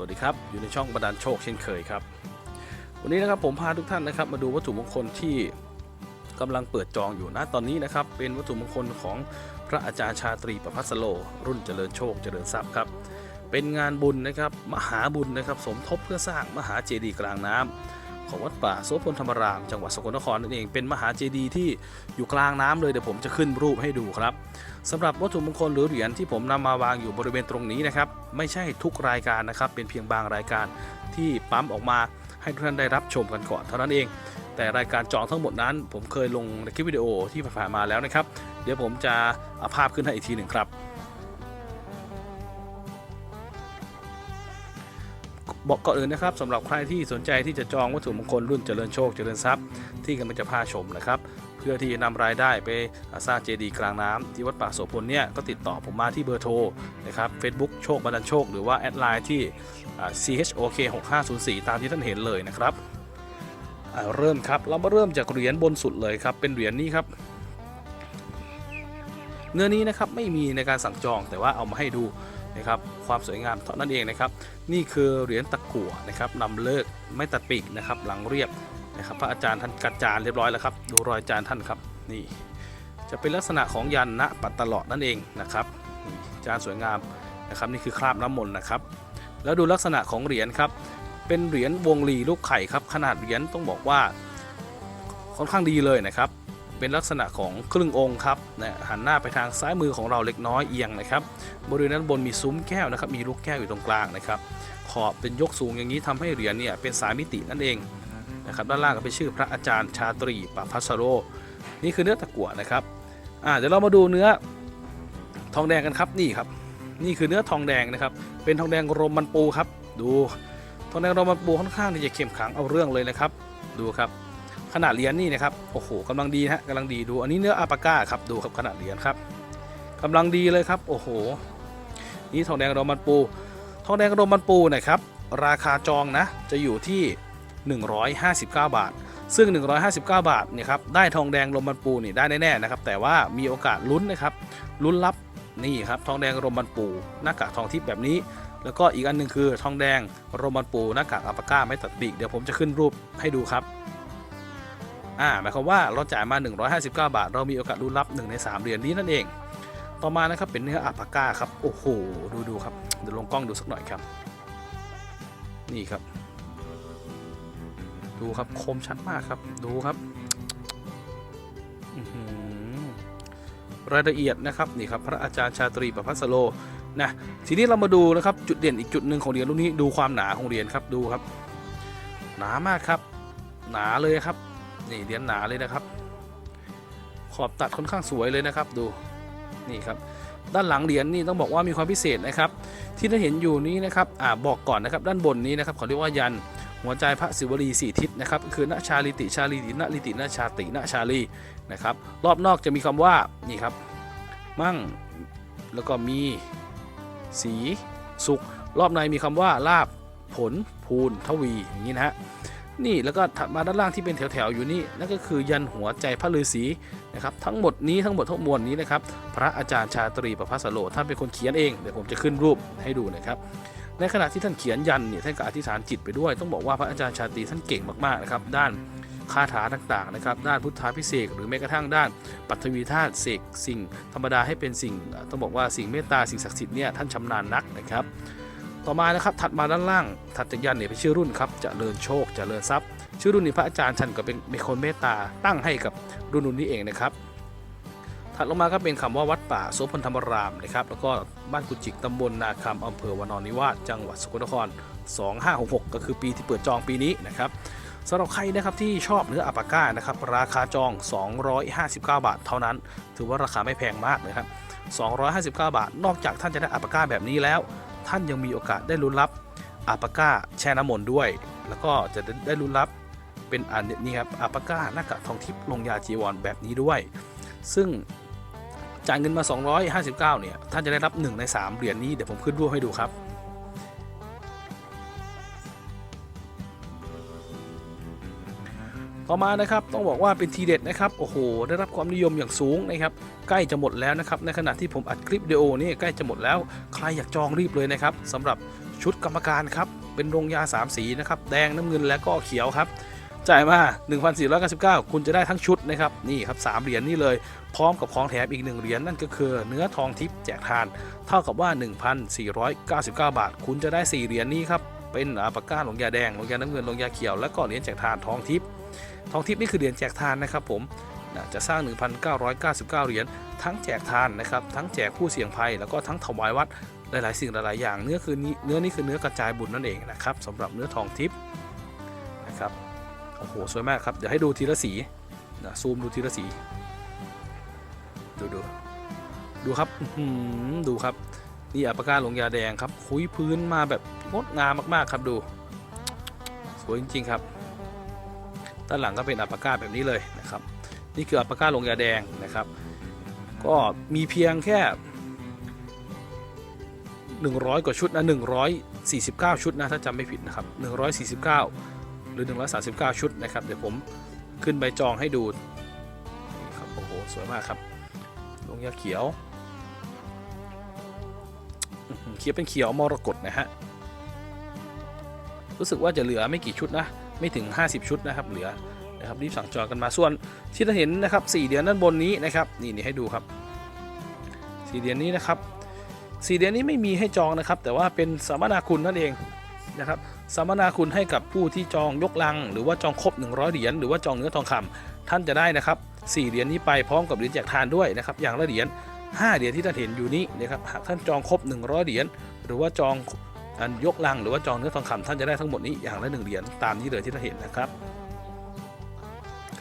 สวัสดีครับ อยู่ในช่องบันดาลโชคเช่นเคยครับ วันนี้นะครับผมพาทุกท่านนะครับ มาดูวัตถุมงคลที่กำลังเปิดจองอยู่นะตอนนี้นะครับ เป็นวัตถุมงคลของพระอาจารย์ชาตรีประพัสโล รุ่นเจริญโชคเจริญทรัพย์ครับ เป็นงานบุญนะครับมหาบุญนะครับ สมทบเพื่อสร้างมหาเจดีย์กลางน้ำ ของวัดป่าโสพลธรรมราม จังหวัดสกลนครนั่นเองเป็นมหาเจดีย์ที่อยู่กลางน้ำเลยเดี๋ยวผมจะขึ้นรูปให้ดูครับสำหรับวัตถุมงคลหรือเหรียญที่ผมนำมาวางอยู่บริเวณตรงนี้นะครับ ไม่ใช่ทุกรายการนะครับ เป็นเพียงบางรายการที่ปั๊มออกมาให้ทุกท่านได้รับชมกันก่อนเท่านั้นเอง แต่รายการจองทั้งหมดนั้น ผมเคยลงในคลิปวิดีโอที่ผ่านมาแล้วนะครับ เดี๋ยวผมจะเอาภาพขึ้นให้อีกทีหนึ่งครับ บอกก่อนอื่นนะครับสำหรับใครที่สนใจที่จะจองวัตถุมงคลรุ่นเจริญโชคเจริญทรัพย์ที่กำลังจะพาชมนะครับ เพื่อที่จะนำรายได้ไปสร้างเจดีย์กลางน้ำที่วัดป่าโสพลเนี่ยก็ติดต่อผมมาที่เบอร์โทรนะครับ Facebook โชคบันดาลโชค หรือว่าแอดไลน์ที่ chok 6504ตามที่ท่านเห็นเลยนะครับเริ่มครับเรามาเริ่มจากเหรียญบนสุดเลยครับเป็นเหรียญนี้ครับเนื้อนี้นะครับไม่มีในการสั่งจองแต่ว่าเอามาให้ดู นะครับความสวยงามเท่านั้นเองนะครับ นี่คือเหรียญตะกั่วนะครับนำเลิกไม่ตัดปีกนะครับ หลังเรียบนะครับ พระอาจารย์ท่านกัดจานเรียบร้อยแล้วครับ ดูรอยจานท่านครับนี่ จะเป็นลักษณะของยันณปัตตลอดนั่นเองนะครับจานสวยงามนะครับนี่คือคราบน้ำมนต์นะครับ แล้วดูลักษณะของเหรียญครับ เป็นเหรียญวงลีลูกไข่ครับ ขนาดเหรียญต้องบอกว่าค่อนข้างดีเลยนะครับ เป็นลักษณะของครึ่งองค์ครับนะหันหน้าไปทางซ้ายมือของเราเล็กน้อยเอียงนะครับ บริเวณด้านบนมีซุ้มแก้วนะครับ มีลูกแก้วอยู่ตรงกลางนะครับ ขอบเป็นยกสูงอย่างนี้ทำให้เหรียญเนี่ยเป็นสามมิตินั่นเองนะครับ ด้านล่างก็เป็นชื่อพระอาจารย์ชาตรีปพัสโร นี่คือเนื้อตะกั่วนะครับอ่าเดี๋ยวเรามาดูเนื้อทองแดงกันครับนี่ครับ นี่คือเนื้อทองแดงนะครับ เป็นทองแดงโรมันปูครับ ดูทองแดงโรมันปูค่อนข้างที่จะเข้มขังเอาเรื่องเลยนะครับ ดูครับ ขนาดเหรียญนี่นะครับโอ้โหกำลังดีฮะกำลังดีดูอันนี้เนื้ออาปาก้าครับดูครับขนาดเหรียญครับกำลังดีเลยครับโอ้โห นี่ทองแดงโรมันปู ทองแดงโรมันปูนะครับราคาจองนะจะอยู่ที่ 159 บาท ซึ่ง 159 บาทเนี่ยครับได้ทองแดงโรมันปูนี่ได้แน่ๆนะครับแต่ว่ามีโอกาสลุ้นนะครับลุ้นรับนี่ครับทองแดงโรมันปูหน้ากากทองทิพย์แบบนี้แล้วก็อีกอันหนึงคือทองแดงโรมันปูหน้ากากอัปาก้าไม่ตัดปีกเดี๋ยวผมจะขึ้นรูปให้ดูครับ อ่าหมายความว่าเราจ่ายมา 159 บาท เรามีโอกาสลุ้นรับ 1 ใน 3 เหรียญนี้นั่นเอง ต่อมานะครับเป็นเนื้ออัปปาก้าครับ โอ้โห ดูดูครับ เดี๋ยวลงกล้องดูสักหน่อยครับ นี่ครับ ดูครับคมชัดมากครับ ดูครับรายละเอียดนะครับนี่ครับพระอาจารย์ชาตรีประพัสโลนะทีนี้เรามาดูนะครับจุดเด่นอีกจุดหนึ่งของเหรียญรุ่นนี้ดูความหนาของเหรียญครับดูครับ หนามากครับ หนาเลยครับ นี่เหรียญหนาเลยนะครับ ขอบตัดค่อนข้างสวยเลยนะครับดูนี่ครับด้านหลังเหรียญนี่ต้องบอกว่ามีความพิเศษนะครับ ที่เราเห็นอยู่นี้นะครับอ่าบอกก่อนนะครับ ด้านบนนี้นะครับเขาเรียกว่ายันหัวใจพระศิวลีสี่ทิศนะครับคือณชาลิติชาลิติณลิติณชาติณชาลีนะครับ รอบนอกจะมีคำว่านี่ครับ มั่งแล้วก็มีสีสุข รอบในมีคำว่าลาบผล ภูนทวีอย่างนี้นะฮะ นี่แล้วก็ถัดมาด้านล่างที่เป็นแถวๆอยู่นี่นั่นก็คือยันหัวใจพระฤาษีนะครับทั้งหมดนี้ทั้งหมดทั้งมวลนี้นะครับพระอาจารย์ชาตรีประพัสโลท่านเป็นคนเขียนเองเดี๋ยวผมจะขึ้นรูปให้ดูนะครับในขณะที่ท่านเขียนยันเนี่ยท่านก็อธิษฐานจิตไปด้วย ต้องบอกว่าพระอาจารย์ชาตรีท่านเก่งมากๆนะครับด้านคาถาต่างๆนะครับด้านพุทธาพิเศษหรือแม้กระทั่งด้านปัทวีธาตุเสกสิ่งธรรมดาให้เป็นสิ่ง ต้องบอกว่าสิ่งเมตตาสิ่งศักดิ์สิทธิ์เนี่ยท่านชำนาญนักนะครับ ต่อมานะครับถัดมาด้านล่างถัดจากยันเนี่ยเป็นชื่อรุ่นครับเจะเริญโชคจเจริญทรัพย์ ชื่อรุ่นนี้พระอาจารย์ท่านก็เป็นเป็นคนเมตตาตั้งให้กับรุ่นรุ่นนี้เองนะครับถัดลงมาก็เป็นคำว่าวัดป่าโสพลธรรมรามนะครับแล้วก็บ้านกุจิกตำบลนาคำอำเภอวานอนนิวาสจังหวัดสกลนคร2566 ก็คือปีที่เปิดจองปีนี้นะครับสำหรับใครนะครับที่ชอบเนื้ออัปปาก้านะครับราคาจอง 259 บาทเท่านั้น ถือว่าราคาไม่แพงมากนะครับ259 บาท นอกจากท่านจะได้อัปปาก้าแบบนี้แล้ว ท่านยังมีโอกาสได้ลุ้นรับอาปาก้าแช่น้ำมนต์ด้วย แล้วก็จะได้ลุ้นรับเป็นอันนี้ครับอาปาก้าหน้ากากทองทิพย์ลงยาจีวรแบบนี้ด้วย ซึ่งจ่ายเงินมา 259 เนี่ย ท่านจะได้รับ 1 ใน 3 เหรียญนี้ เดี๋ยวผมขึ้นรูปให้ดูครับ ต่อมานะครับต้องบอกว่าเป็นทีเด็ดนะครับโอ้โหได้รับความนิยมอย่างสูงนะครับใกล้จะหมดแล้วนะครับในขณะที่ผมอัดคลิปวิดีโอนี่ใกล้จะหมดแล้ว ใครอยากจองรีบเลยนะครับสำหรับชุดกรรมการครับเป็นโรงยา 3 สีนะครับแดงน้ำเงินและก็เขียวครับจ่ายมา 1,499 คุณจะได้ทั้งชุดนะครับนี่ครับ3เหรียญนี่เลย พร้อมกับของแถมอีก 1 เหรียญนั่นก็คือเนื้อทองทิพย์แจกทาน เท่ากับว่า 1,499 บาท คุณจะได้ 4 เหรียญนี้ครับเป็นปากกาหลงยาแดงหลงยาน้ำเงินหลงยาเขียวและก็เหรียญแจกทานทองทิพย์ ทองทิพย์นี่คือเหรียญแจกทานนะครับผมจะสร้าง 1,999 เหรียญทั้งแจกทานนะครับทั้งแจกผู้เสี่ยงภัย แล้วก็ทั้งถวายวัดหลายๆ สิ่งหลายๆอย่างเนื้อคือนี้เนื้อนี่คือเนื้อกระจายบุญนั่นเองนะครับสำหรับเนื้อทองทิพย์นะครับโอ้โหสวยมากครับเดี๋ยวให้ดูทีละสีนะซูมดูทีละสีดูดูดูครับดูครับนี่อัปปากกาหลงยาแดงครับ คุยพื้นมาแบบงดงามมากๆครับดู สวยจริงๆครับ ด้านหลังก็เป็นอัปปาก้าแบบนี้เลยนะครับ นี่คืออัปปาก้าลงยาแดงนะครับ ก็มีเพียงแค่ 100 กว่าชุดนะ149 ชุดนะถ้าจำไม่ผิดนะครับ 149 หรือ 139 ชุดนะครับ เดี๋ยวผมขึ้นใบจองให้ดูนี่ครับโอ้โหสวยมากครับลงยาเขียวเขียวเป็นเขียวมรกตนะฮะรู้สึกว่าจะเหลือไม่กี่ชุดนะ ไม่ถึง 50 ชุดนะครับเหลือนะครับรีบสั่งจองกันมาส่วนที่เราเห็นนะครับ4เหรียญด้านบนนี้นะครับนี่นี่ให้ดูครับ 4เหรียญนี้นะครับ 4เหรียญนี้ไม่มีให้จองนะครับ แต่ว่าเป็นสัมมนาคุณนั่นเองนะครับสัมมนาคุณให้กับผู้ที่จองยกลัง หรือว่าจองครบ 100 เหรียญหรือว่าจองเนื้อทองคำท่านจะได้นะครับ4เหรียญนี้ไปพร้อมกับเหรียญแจกทานด้วยนะครับอย่างละเหรียญ5เหรียญที่ท่านเห็นอยู่นี้นะครับหากท่านจองครบ 100 เหรียญหรือว่าจอง อันยกลังหรือว่าจองเนื้อทองคำท่านจะได้ทั้งหมดนี้อย่างละหนึ่งเหรียญตามนี้เลยที่ท่านเห็นนะครับ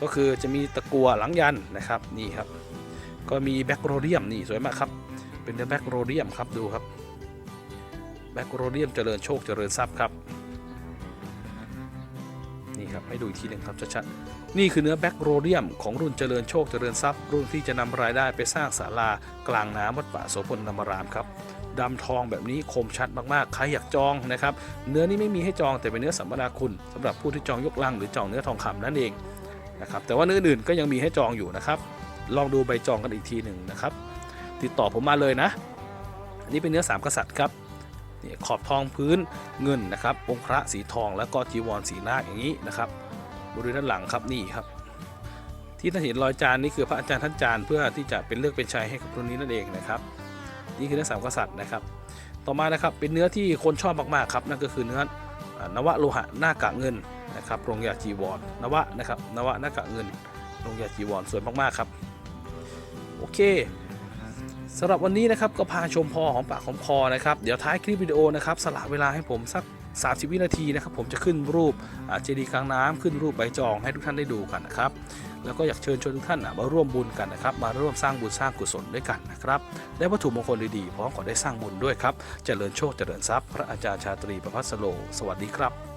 ก็คือจะมีตะกัวหลังยันนะครับนี่ครับ ก็มีแบ็กโรเดียมนี่สวยมากครับ เป็นเนื้อแบ็กโรเดียมครับดูครับแบ็กโรเดียมเจริญโชคเจริญทรัพย์ครับนี่ครับให้ดูอีกทีหนึ่งครับชัดๆนี่คือเนื้อแบ็กโรเดียมของรุ่นเจริญโชคเจริญทรัพย์ รุ่นที่จะนำรายได้ไปสร้างศาลากลางน้ำวัดป่าโสพลธรรมรามครับ ดำทองแบบนี้คมชัดมากๆ ใครอยากจองนะครับ เนื้อนี้ไม่มีให้จองแต่เป็นเนื้อสัมมนาคุณสำหรับผู้ที่จองยกลังหรือจองเนื้อทองคำนั่นเองนะครับ แต่ว่าเนื้ออื่นก็ยังมีให้จองอยู่นะครับ ลองดูใบจองกันอีกทีหนึ่งนะครับ ติดต่อผมมาเลยนะ อันนี้เป็นเนื้อสามกษัตริย์ครับนี่ขอบทองพื้นเงินนะครับ องค์พระสีทองแล้วก็จีวรสีนาคอย่างนี้นะครับบริเวณด้านหลังครับนี่ครับ ที่ท่านเห็นรอยจานนี่คือพระอาจารย์ท่านจานเพื่อที่จะเป็นเลือกเป็นชัยให้กับรุ่นนี้นั่นเองนะครับ นี่คือเนื้อสามกษัตริย์นะครับ ต่อมานะครับเป็นเนื้อที่คนชอบมากๆครับนั่นก็คือเนื้อนวะโลหะหน้ากากเงินนะครับโรงยาจีวรนวะนะครับนวะหน้ากากเงินโรงยาจีวรสวยมากๆครับโอเคสำหรับวันนี้นะครับก็พาชมพอของปากของคอนะครับเดี๋ยวท้ายคลิปวิดีโอนะครับสละเวลาให้ผมสัก 30 วินาทีนะครับผมจะขึ้นรูปเจดีย์กลางน้ำขึ้นรูปใบจองให้ทุกท่านได้ดูกันนะครับ แล้วก็อยากเชิญชวนทุกท่านมาร่วมบุญกันนะครับ มาร่วมสร้างบุญสร้างกุศลด้วยกันนะครับได้วัตถุมงคลดีๆพร้อมกับได้สร้างบุญด้วยครับเจริญโชคเจริญทรัพย์ พระอาจารย์ชาตรีประพัสโล สวัสดีครับ